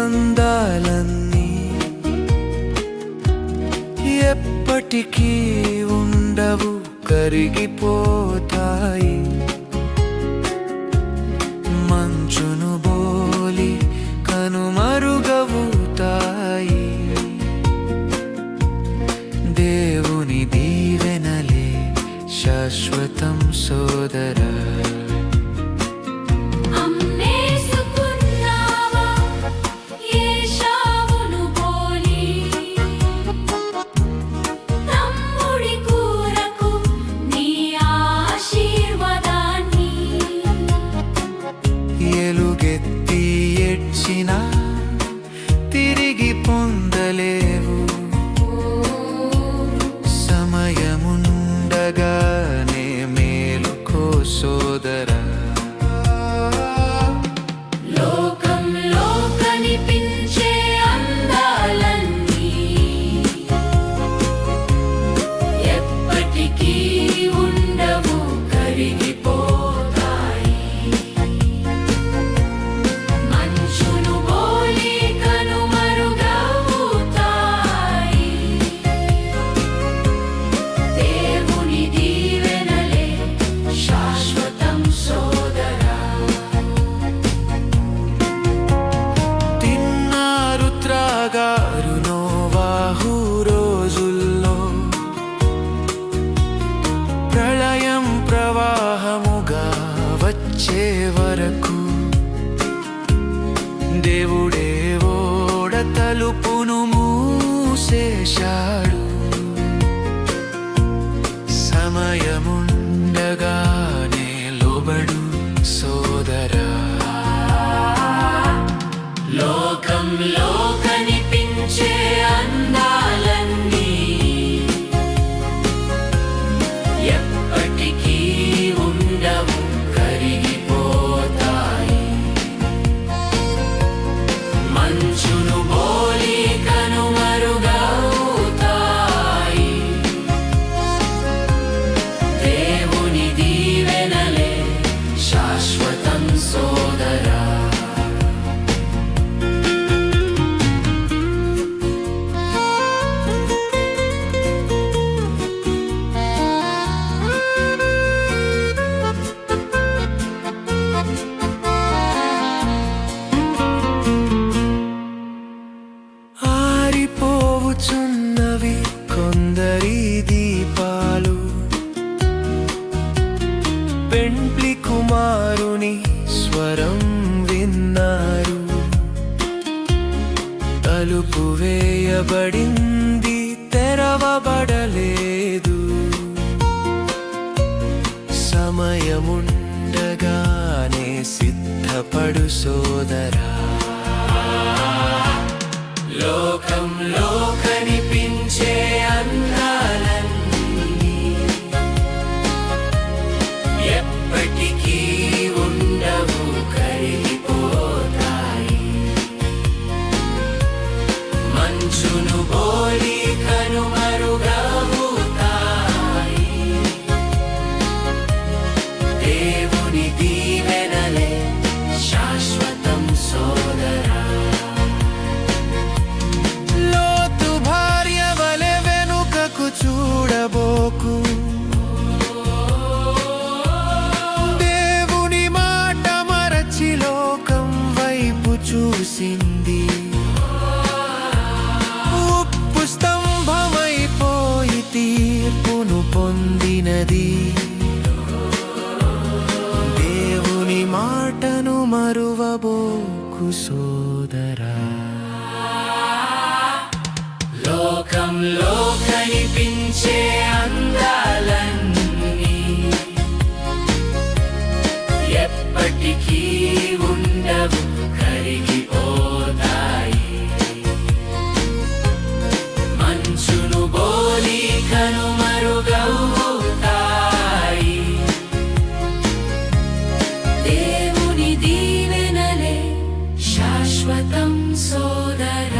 బంధాలన్నీ ఎప్పటికీ ఉండవు కరిగిపోతాయి. వరకు దేవుడే ఓడ తలుపును మూసేశాడు. పెంప్లి కుమారుని స్వరం విన్నారు. తలుపు వేయబడింది తెరవబడలేదు. సమయముండగానే సిద్ధపడు సోదరా. లోక మాయను మరువబోకు సోదరా. లోకంలో కనిపించే అందా. तं सोदर